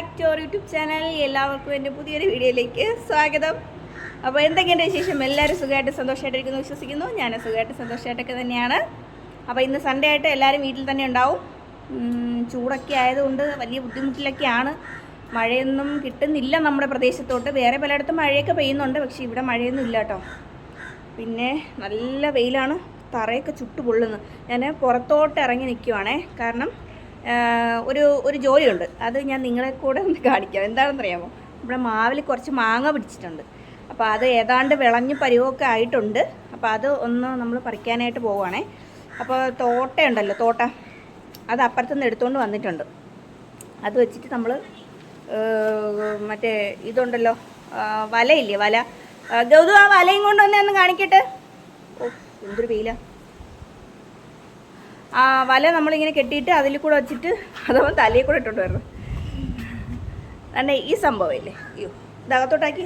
Back to our YouTube channel എല്ലാവർക്കും എന്റെ പുതിയൊരു വീഡിയോയിലേക്ക് സ്വാഗതം. അപ്പോൾ എന്തൊക്കെയുണ്ട് വിശേഷം? എല്ലാവരും സുഖമായിട്ട് സന്തോഷമായിട്ടിരിക്കുന്നു വിശ്വസിക്കുന്നു. ഞാൻ സുഖമായിട്ട് സന്തോഷമായിട്ടൊക്കെ തന്നെയാണ്. അപ്പോൾ ഇന്ന് സൺഡേ ആയിട്ട് എല്ലാവരും വീട്ടിൽ തന്നെ ഉണ്ടാവും. ചൂടൊക്കെ ആയതുകൊണ്ട് വലിയ ബുദ്ധിമുട്ടിലൊക്കെയാണ്. മഴയൊന്നും കിട്ടുന്നില്ല നമ്മുടെ പ്രദേശത്തോട്ട്. വേറെ പലയിടത്തും മഴയൊക്കെ പെയ്യുന്നുണ്ട് പക്ഷേ ഇവിടെ മഴയൊന്നും ഇല്ല കേട്ടോ. പിന്നെ നല്ല വെയിലാണ്. തറയൊക്കെ ചുട്ടു പൊള്ളുന്നു ഞാൻ പുറത്തോട്ട് ഇറങ്ങി നിൽക്കുവാണേ. കാരണം ഒരു ഒരു ജോലിയുണ്ട്. അത് ഞാൻ നിങ്ങളെ കൂടെ ഒന്ന് കാണിക്കാം. എന്താണെന്നറിയാമോ? നമ്മുടെ മാവിൽ കുറച്ച് മാങ്ങ പിടിച്ചിട്ടുണ്ട്. അപ്പോൾ അത് ഏതാണ്ട് വിളഞ്ഞ് പരിവൊക്കെ ആയിട്ടുണ്ട്. അപ്പോൾ അത് ഒന്ന് നമ്മൾ പറിക്കാനായിട്ട് പോവുകയാണേ. അപ്പോൾ തോട്ടയുണ്ടല്ലോ തോട്ട. അത് അപ്പുറത്തുനിന്ന് എടുത്തുകൊണ്ട് വന്നിട്ടുണ്ട്. അത് വെച്ചിട്ട് നമ്മൾ മറ്റേ ഇതുണ്ടല്ലോ വലയില്ലേ വല. ഗൗതു ആ വലയും കൊണ്ട് വന്നേ ഒന്ന് കാണിക്കട്ടെ? ഓ എന്തൊരു വെയില. ആ വല നമ്മളിങ്ങനെ കെട്ടിയിട്ട് അതിൽ കൂടെ വെച്ചിട്ട് അഥവാ തലയിൽ കൂടെ ഇട്ടോണ്ട് വരണം. അതെ ഈ സംഭവം സംഭവമില്ലേ? അയ്യോ ഇതകത്തോട്ടാക്കി.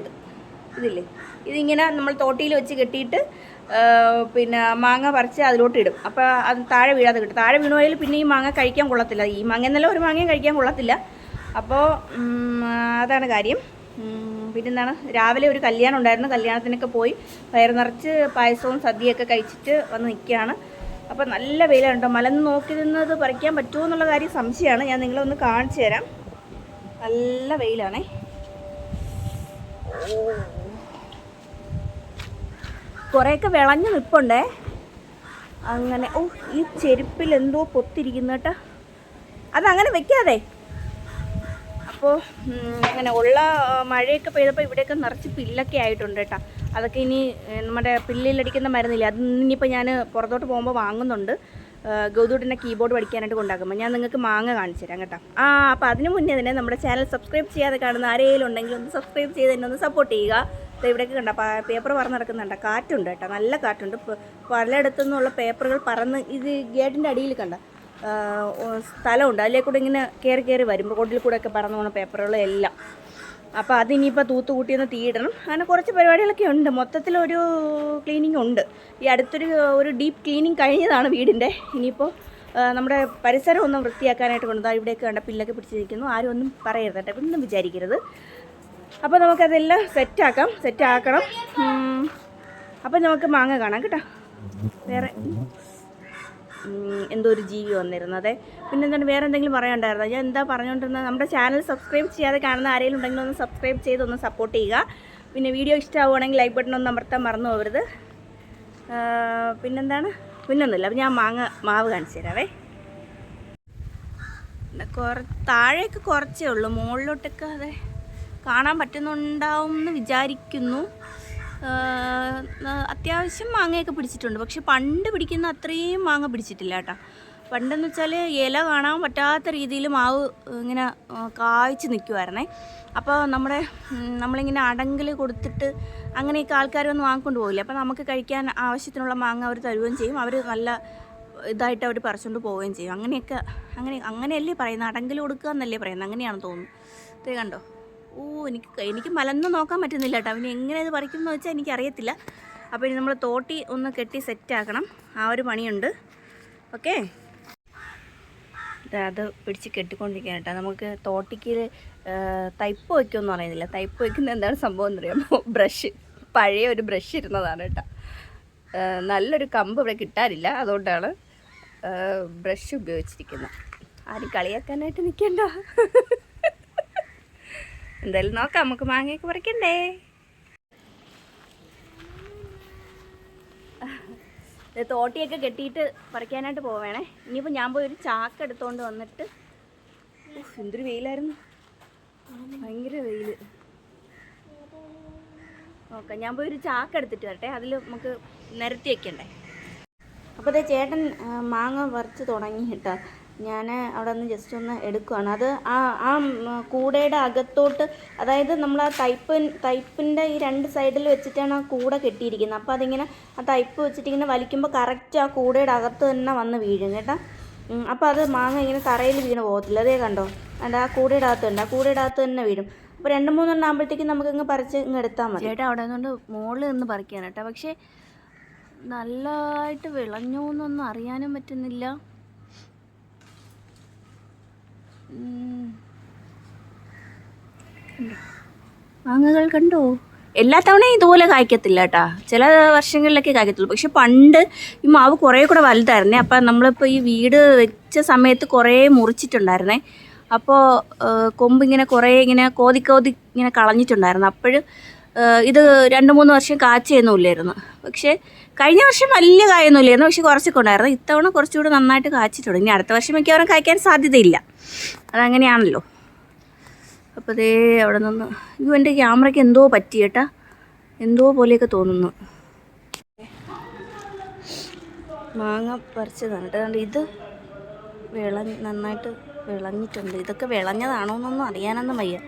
ഇത്. ഇതില്ലേ? ഇതിങ്ങനെ നമ്മൾ തോട്ടിയിൽ വെച്ച് കെട്ടിയിട്ട് പിന്നെ മാങ്ങ പറിച്ച് അതിലോട്ട് ഇടും. അപ്പോൾ അത് താഴെ വീഴാതെ കിട്ടും. താഴെ വീണുപോയാൽ പിന്നെ ഈ മാങ്ങ കഴിക്കാൻ കൊള്ളത്തില്ല. ഈ മാങ്ങ എന്നല്ല ഒരു മാങ്ങയും കഴിക്കാൻ കൊള്ളത്തില്ല. അപ്പോൾ അതാണ് കാര്യം. ഉം, പിന്നെന്താണ് രാവിലെ ഒരു കല്യാണം ഉണ്ടായിരുന്നു. കല്യാണത്തിനൊക്കെ പോയി വയറ് നിറച്ച് പായസവും സദ്യയൊക്കെ കഴിച്ചിട്ട് വന്ന് നിൽക്കുകയാണ്. അപ്പോൾ നല്ല വെയിലാണ് കേട്ടോ മലന്ന് നോക്കി നിന്നത് പറിക്കാൻ പറ്റുമോ എന്നുള്ള കാര്യം സംശയമാണ്. ഞാൻ നിങ്ങളെ ഒന്ന് കാണിച്ചു തരാം. നല്ല വെയിലാണേ. കുറേയൊക്കെ വിളഞ്ഞു നിൽപ്പുണ്ടേ അങ്ങനെ ഓ ഈ ചെരുപ്പിൽ എന്തോ പൊത്തിരിക്കുന്നു കേട്ടോ. അതങ്ങനെ വെക്കാതെ. അപ്പോൾ അങ്ങനെ ഉള്ള മഴയൊക്കെ പെയ്തപ്പോൾ ഇവിടെയൊക്കെ നിറച്ച് പില്ലൊക്കെ ആയിട്ടുണ്ട് കേട്ടോ. അതൊക്കെ ഇനി നമ്മുടെ പില്ലിലടിക്കുന്ന മരുന്നില്ല? അത് ഇനിയിപ്പോൾ ഞാൻ പുറത്തോട്ട് പോകുമ്പോൾ വാങ്ങുന്നുണ്ട്. ഗൗതൂട്ടിന്റെ കീബോർഡ് പഠിക്കാനായിട്ട് കൊണ്ടാക്കുമ്പോൾ ഞാൻ നിങ്ങൾക്ക് മാങ്ങ കാണിച്ചു തരാം കേട്ടോ. ആ അപ്പോൾ അതിന് മുന്നേ തന്നെ നമ്മുടെ ചാനൽ സബ്സ്ക്രൈബ് ചെയ്യാതെ കാണുന്ന ആരെങ്കിലും ഉണ്ടെങ്കിൽ ഒന്ന് സബ്സ്ക്രൈബ് ചെയ്ത് എന്നെ ഒന്ന് സപ്പോർട്ട് ചെയ്യുക. ഇവിടെയൊക്കെ കണ്ട പേപ്പർ പറന്ന് നടക്കുന്നുണ്ട് കാറ്റുണ്ട് കേട്ടോ നല്ല കാറ്റുണ്ട്. പലയിടത്തു നിന്നുള്ള പേപ്പറുകൾ പറന്ന് ഇത് ഗേറ്റിന്റെ അടിയിൽ കണ്ട? സ്ഥലമുണ്ട്. അതിലേ കൂടെ ഇങ്ങനെ കയറി കയറി വരും റോഡിൽ കൂടെ ഒക്കെ പറന്നു പോകുന്ന പേപ്പറുകളും എല്ലാം. അപ്പോൾ അതിനിപ്പോൾ തൂത്ത് കൂട്ടിയൊന്ന് തീയിടണം അങ്ങനെ കുറച്ച് പരിപാടികളൊക്കെ ഉണ്ട്. മൊത്തത്തിലൊരു ക്ലീനിങ് ഉണ്ട്. ഈ അടുത്തൊരു ഒരു ഡീപ്പ് ക്ലീനിങ് കഴിഞ്ഞതാണ് വീടിന്റെ ഇനിയിപ്പോൾ നമ്മുടെ പരിസരം ഒന്ന് വൃത്തിയാക്കാനായിട്ട് കൊണ്ടുതാ ഇവിടെയൊക്കെ കണ്ട പില്ലൊക്കെ പിടിച്ചിരിക്കുന്നു. ആരും ഒന്നും പറയരുത് കേട്ടോ. ഒന്നും വിചാരിക്കരുത്. അപ്പോൾ നമുക്കതെല്ലാം സെറ്റാക്കാം സെറ്റാക്കണം അപ്പോൾ നമുക്ക് മാങ്ങ കാണാം കേട്ടോ. വേറെ എന്തോ ഒരു ജീവി വന്നിരുന്നത് പിന്നെ എന്താണ് വേറെ എന്തെങ്കിലും പറയാനുണ്ടായിരുന്നോ? ഞാൻ എന്താ പറഞ്ഞുകൊണ്ടിരുന്നത് നമ്മുടെ ചാനൽ സബ്സ്ക്രൈബ് ചെയ്യാതെ കാണുന്ന ആരെങ്കിലും ഉണ്ടെങ്കിൽ ഒന്ന് സബ്സ്ക്രൈബ് ചെയ്ത് ഒന്ന് സപ്പോർട്ട് ചെയ്യുക. പിന്നെ വീഡിയോ ഇഷ്ടമാവുകയാണെങ്കിൽ ലൈക്ക് ബട്ടൺ ഒന്ന് അമർത്താൻ മറന്നു പോകരുത്. പിന്നെന്താണ്? പിന്നൊന്നുമില്ല. അപ്പം ഞാൻ മാങ്ങ മാവ് കാണിച്ചു തരാവേ. കുറ താഴേക്ക് കുറച്ചേ ഉള്ളൂ. മുകളിലോട്ടൊക്കെ അതെ. കാണാൻ പറ്റുന്നുണ്ടാവും എന്ന് വിചാരിക്കുന്നു. അത്യാവശ്യം മാങ്ങയൊക്കെ പിടിച്ചിട്ടുണ്ട്. പക്ഷെ പണ്ട് പിടിക്കുന്ന അത്രയും മാങ്ങ പിടിച്ചിട്ടില്ല കേട്ടോ. പണ്ടെന്ന് വെച്ചാൽ ഇല കാണാൻ പറ്റാത്ത രീതിയിൽ മാവ് ഇങ്ങനെ കായ്ച്ച് നിൽക്കുമായിരുന്നേ അപ്പോൾ നമ്മുടെ നമ്മളിങ്ങനെ അടങ്കിൽ കൊടുത്തിട്ട് അങ്ങനെയൊക്കെ ആൾക്കാർ വന്ന് വാങ്ങിക്കൊണ്ട് പോകില്ല അപ്പോൾ നമുക്ക് കഴിക്കാൻ ആവശ്യത്തിനുള്ള മാങ്ങ അവർ തരുകയും ചെയ്യും. അവർ നല്ല ഇതായിട്ട് അവർ പറിച്ചുകൊണ്ട് പോവുകയും ചെയ്യും. അങ്ങനെയൊക്കെ അങ്ങനെ അങ്ങനെയല്ലേ പറയുന്നത്? അടങ്കിൽ കൊടുക്കുക എന്നല്ലേ പറയുന്നത്? അങ്ങനെയാണെന്ന് തോന്നുന്നു. ഇത് കണ്ടോ? ഓ എനിക്ക് എനിക്ക് മലന്ന് നോക്കാൻ പറ്റുന്നില്ല കേട്ടോ. അവന് എങ്ങനെ ഇത് പറിക്കും എന്ന് വെച്ചാൽ എനിക്കറിയത്തില്ല. അപ്പോൾ ഇനി നമ്മൾ തോട്ടി ഒന്ന് കെട്ടി സെറ്റാക്കണം ആ ഒരു പണിയുണ്ട്. ഓക്കെ അത് പിടിച്ച് കെട്ടിക്കൊണ്ടിരിക്കാൻ കേട്ടോ. നമുക്ക് തോട്ടിക്ക് തൈപ്പ് വയ്ക്കുമെന്ന് പറയുന്നില്ല. തൈപ്പ് വയ്ക്കുന്ന എന്താണ് സംഭവം എന്നറിയാമോ? ബ്രഷ്. പഴയ ഒരു ബ്രഷ് ഇരുന്നതാണ് കേട്ടോ. നല്ലൊരു കമ്പ് ഇവിടെ കിട്ടാനില്ല. അതുകൊണ്ടാണ് ബ്രഷ് ഉപയോഗിച്ചിരിക്കുന്നത്. ആര് കളിയാക്കാനായിട്ട് നിൽക്കണ്ട എന്തായാലും നോക്കാം നമുക്ക് മാങ്ങയൊക്കെ പറിക്കണ്ടേ? തോട്ടിയൊക്കെ കെട്ടിയിട്ട് പറിക്കാനായിട്ട് പോവേണേ. ഇനിയിപ്പോൾ ഞാൻ പോയി ഒരു ചാക്ക് എടുത്തോണ്ട് വന്നിട്ട് എന്തൊരു വെയിലായിരുന്നു. ഭയങ്കര വെയിൽ ഓക്കെ ഞാൻ പോയി ഒരു ചാക്ക് എടുത്തിട്ട് വരട്ടെ. അതിൽ നമുക്ക് നിരത്തി വെക്കണ്ടേ. അപ്പോൾ ചേട്ടൻ മാങ്ങ പറിച്ച് തുടങ്ങി കേട്ടോ. ഞാൻ അവിടെ നിന്ന് ജസ്റ്റ് ഒന്ന് എടുക്കുകയാണ് അത് ആ ആ കൂടയുടെ അകത്തോട്ട് അതായത് നമ്മൾ ആ തൈപ്പ് തൈപ്പിന്റെ ഈ രണ്ട് സൈഡിൽ വെച്ചിട്ടാണ് ആ കൂട കെട്ടിയിരിക്കുന്നത്. അപ്പോൾ അതിങ്ങനെ ആ തൈപ്പ് വെച്ചിട്ട് ഇങ്ങനെ വലിക്കുമ്പോൾ കറക്റ്റ് ആ കൂടയുടെ അകത്ത് തന്നെ വന്ന് വീഴും കേട്ടോ. അപ്പോൾ അത് മാങ്ങ ഇങ്ങനെ തറയിൽ വീണ് പോകത്തില്ല. അതേ കണ്ടോ? അല്ല ആ കൂടയുടെ അകത്തുണ്ട് ആ കൂടയുടെ അകത്ത് തന്നെ വീഴും. അപ്പോൾ രണ്ട് മൂന്നെണ്ണം ആകുമ്പോഴത്തേക്കും നമുക്ക് ഇങ്ങ് പറിച്ച് ഇങ്ങ് എടുത്താൽ മതി. ചേട്ടാ അവിടെ നിന്നുകൊണ്ട് മുകളിൽ നിന്ന് പറിക്കാൻ കേട്ടോ. പക്ഷേ നല്ലതായിട്ട് വിളഞ്ഞു എന്നൊന്നും അറിയാനും പറ്റുന്നില്ല. മാങ്ങകൾ കണ്ടോ? എല്ലാ തവണയും ഇതുപോലെ കായ്ക്കത്തില്ല കേട്ടാ. ചില വർഷങ്ങളിലൊക്കെ കായ്ക്കത്തുള്ളൂ. പക്ഷെ പണ്ട് ഈ മാവ് കുറേ കൂടെ വലുതായിരുന്നേ. അപ്പം നമ്മളിപ്പോൾ ഈ വീട് വെച്ച സമയത്ത് കുറേ മുറിച്ചിട്ടുണ്ടായിരുന്നേ. അപ്പോൾ കൊമ്പ് ഇങ്ങനെ കുറേ ഇങ്ങനെ കോതി കോതി ഇങ്ങനെ കളഞ്ഞിട്ടുണ്ടായിരുന്നു. അപ്പോഴും ഇത് രണ്ട് മൂന്ന് വർഷം കാച്ചയൊന്നുമില്ലായിരുന്നു. പക്ഷേ കഴിഞ്ഞ വർഷം വലിയ കായൊന്നുമില്ലായിരുന്നു. പക്ഷേ കുറച്ചൊക്കെ ഉണ്ടായിരുന്നു. ഇത്തവണ കുറച്ചുകൂടി നന്നായിട്ട് കാച്ചിട്ടുണ്ട്. ഇനി അടുത്ത വർഷം മിക്കവാറും കായ്ക്കാൻ സാധ്യതയില്ല. അതങ്ങനെയാണല്ലോ. അപ്പോൾ ദേ അവിടെ നിന്ന് ഇത് എന്റെ ക്യാമറയ്ക്ക് എന്തോ പറ്റി കേട്ടാ എന്തോ പോലെയൊക്കെ തോന്നുന്നു. മാങ്ങ പറിച്ചതാണ് കേട്ടോ. ഇത് വിള നന്നായിട്ട് വിളഞ്ഞിട്ടുണ്ട്. ഇതൊക്കെ വിളഞ്ഞതാണോ എന്നൊന്നും അറിയാനൊന്നും വയ്യ.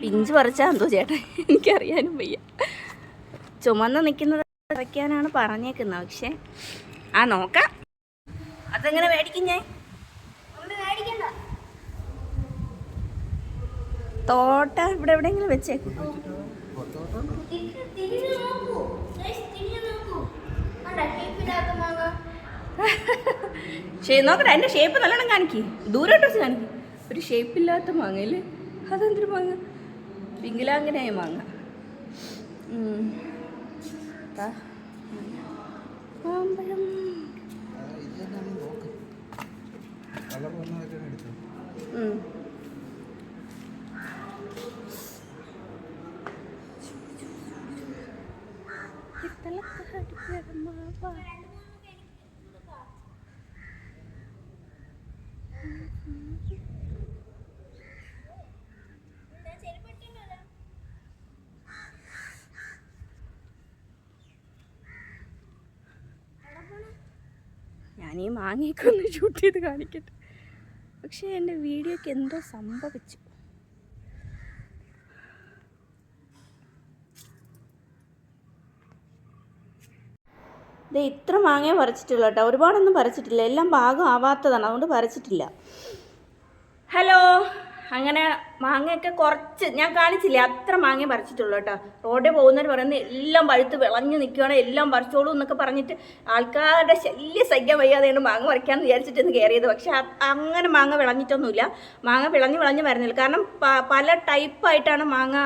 പിഞ്ച് പറിച്ചാൽ എന്തോ ചേട്ടാ? എനിക്കറിയാനും വയ്യ. ചുമന്ന് നിൽക്കുന്നത് പറിക്കാനാണ് പറഞ്ഞേക്കുന്നത്. പക്ഷേ ആ നോക്കാം. അതെങ്ങനെ മേടിക്കും ഞാൻ? തോട്ട ഇവിടെ എവിടെയെങ്കിലും വെച്ചേക്കും. നോക്കട്ടെ എന്റെ ഷേപ്പ് നല്ലോണം കാണിക്കേ. ദൂരോട്ട് വെച്ച് കാണിക്കേ. ഒരു ഷേപ്പില്ലാത്ത മാങ്ങയില്ലേ? അതെന്തൊരു മാങ്ങ? പിങ്കിലാങ്ങനായ മാങ്ങ. മാമ്പഴം ഞാൻ ഈ മാങ്ങയൊക്കെ ഒന്ന് ഷൂട്ട് ചെയ്ത് കാണിക്കട്ടെ. പക്ഷേ എന്റെ വീഡിയോക്ക് എന്തോ സംഭവിച്ചു. ഇത് ഇത്ര മാങ്ങയെ പറിച്ചിട്ടുള്ളൂ കേട്ടോ. ഒരുപാടൊന്നും പറിച്ചിട്ടില്ല. എല്ലാം പാകം ആവാത്തതാണ്. അതുകൊണ്ട് പറിച്ചിട്ടില്ല. ഹലോ? അങ്ങനെ മാങ്ങയൊക്കെ കുറച്ച് ഞാൻ കാണിച്ചില്ലേ? അത്ര മാങ്ങ പറിച്ചിട്ടുള്ളൂ കേട്ടോ. റോഡിൽ പോകുന്നവർ പറയുന്നത് എല്ലാം പഴുത്ത് വിളഞ്ഞു നിൽക്കുകയാണ് എല്ലാം പറിച്ചോളൂ എന്നൊക്കെ പറഞ്ഞിട്ട് ആൾക്കാരുടെ ശല്യ സഹിക്കാൻ വയ്യാതെയാണ് മാങ്ങ പറിക്കാമെന്ന് വിചാരിച്ചിട്ടൊന്ന് കയറിയത്. പക്ഷെ അങ്ങനെ മാങ്ങ വിളഞ്ഞിട്ടൊന്നുമില്ല. മാങ്ങ വിളഞ്ഞ് വിളഞ്ഞ് വരുന്നില്ല. കാരണം പല ടൈപ്പായിട്ടാണ് മാങ്ങ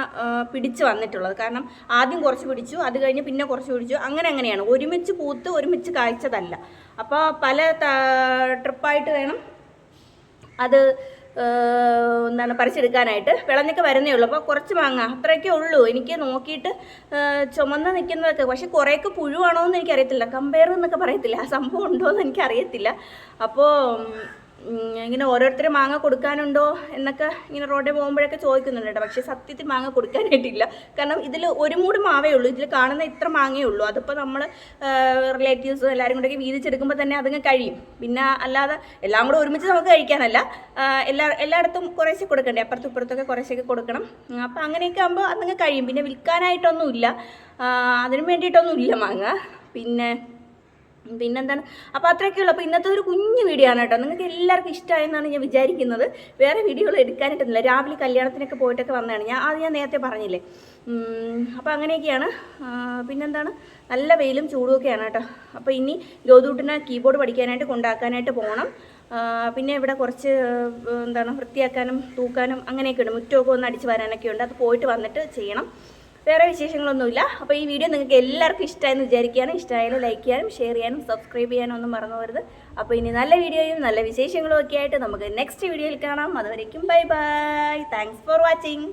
പിടിച്ച് വന്നിട്ടുള്ളത്. കാരണം ആദ്യം കുറച്ച് പിടിച്ചു അത് കഴിഞ്ഞ് പിന്നെ കുറച്ച് പിടിച്ചു അങ്ങനെ അങ്ങനെയാണ്. ഒരുമിച്ച് പൂത്ത് ഒരുമിച്ച് കാഴ്ചതല്ല അപ്പോൾ പല ട്രിപ്പായിട്ട് വേണം അത് എന്താണ് പറിച്ചെടുക്കാനായിട്ട് വിളഞ്ഞൊക്കെ വരുന്നേ ഉള്ളൂ. അപ്പോൾ കുറച്ച് മാങ്ങ അത്രയൊക്കെ ഉള്ളൂ. എനിക്ക് നോക്കിയിട്ട് ചുമന്ന് നിൽക്കുന്നതൊക്കെ പക്ഷെ കുറേയൊക്കെ പുഴുവാണോ എന്ന് എനിക്കറിയത്തില്ല. കമ്പയർ എന്നൊക്കെ പറയത്തില്ല. ആ സംഭവം ഉണ്ടോ എന്ന് എനിക്കറിയത്തില്ല അപ്പോൾ ഇങ്ങനെ ഓരോരുത്തർ മാങ്ങ കൊടുക്കാനുണ്ടോ എന്നൊക്കെ ഇങ്ങനെ റോഡിൽ പോകുമ്പോഴൊക്കെ ചോദിക്കുന്നുണ്ട് കേട്ടോ. പക്ഷേ സത്യത്തിൽ മാങ്ങ കൊടുക്കാനായിട്ടില്ല. കാരണം ഇതിൽ ഒരു മൂട് മാവേ ഉള്ളൂ. ഇതിൽ കാണുന്ന ഇത്ര മാങ്ങയേ ഉള്ളൂ. അതിപ്പോൾ നമ്മൾ റിലേറ്റീവ്സ് എല്ലാവരും കൂടെയൊക്കെ വീതിച്ചെടുക്കുമ്പോൾ തന്നെ അതങ്ങ് കഴിയും. പിന്നെ അല്ലാതെ എല്ലാം കൂടെ ഒരുമിച്ച് നമുക്ക് കഴിക്കാനല്ല. എല്ലാ എല്ലായിടത്തും കുറേശ്ശെ കൊടുക്കണ്ടേ? അപ്പുറത്തും ഇപ്പുറത്തൊക്കെ കുറേശ്ശൊക്കെ കൊടുക്കണം. അപ്പം അങ്ങനെയൊക്കെ ആകുമ്പോൾ അതങ്ങ് കഴിയും. പിന്നെ വിൽക്കാനായിട്ടൊന്നുമില്ല. അതിനും വേണ്ടിയിട്ടൊന്നുമില്ല മാങ്ങ. പിന്നെ പിന്നെന്താണ്? അപ്പോൾ അത്രയൊക്കെ ഉള്ളൂ. അപ്പോൾ ഇന്നത്തെ ഒരു കുഞ്ഞു വീഡിയോ ആണ് കേട്ടോ. നിങ്ങൾക്ക് എല്ലാവർക്കും ഇഷ്ടമായെന്നാണ് ഞാൻ വിചാരിക്കുന്നത്. വേറെ വീഡിയോകൾ എടുക്കാനായിട്ടൊന്നുമില്ല. രാവിലെ കല്യാണത്തിനൊക്കെ പോയിട്ടൊക്കെ വന്നതാണ്. ഞാൻ അത് ഞാൻ നേരത്തെ പറഞ്ഞില്ലേ? അപ്പോൾ അങ്ങനെയൊക്കെയാണ്. പിന്നെന്താണ്? നല്ല വെയിലും ചൂടും ഒക്കെയാണ് കേട്ടോ. അപ്പോൾ ഇനി ഗൗതൂട്ടിനെ കീബോർഡ് പഠിക്കാനായിട്ട് കൊണ്ടാക്കാനായിട്ട് പോകണം പിന്നെ ഇവിടെ കുറച്ച് എന്താണ് വൃത്തിയാക്കാനും തൂക്കാനും അങ്ങനെയൊക്കെ ഉണ്ട്. മുറ്റമൊക്കെ ഒന്ന് അടിച്ച് വരാനൊക്കെ ഉണ്ട്. അത് പോയിട്ട് വന്നിട്ട് ചെയ്യണം. വേറെ വിശേഷങ്ങളൊന്നുമില്ല. അപ്പോൾ ഈ വീഡിയോ നിങ്ങൾക്ക് എല്ലാവർക്കും ഇഷ്ടമായെന്ന് വിചാരിക്കുകയാണ്. ഇഷ്ടമായാലും ലൈക്ക് ചെയ്യാനും ഷെയർ ചെയ്യാനും സബ്സ്ക്രൈബ് ചെയ്യാനും ഒന്നും മറന്നു പോകരുത്. അപ്പോൾ ഇനി നല്ല വീഡിയോയും നല്ല വിശേഷങ്ങളും ഒക്കെ ആയിട്ട് നമുക്ക് നെക്സ്റ്റ് വീഡിയോയിൽ കാണാം. അതുവരേക്കും bye bye thanks for watching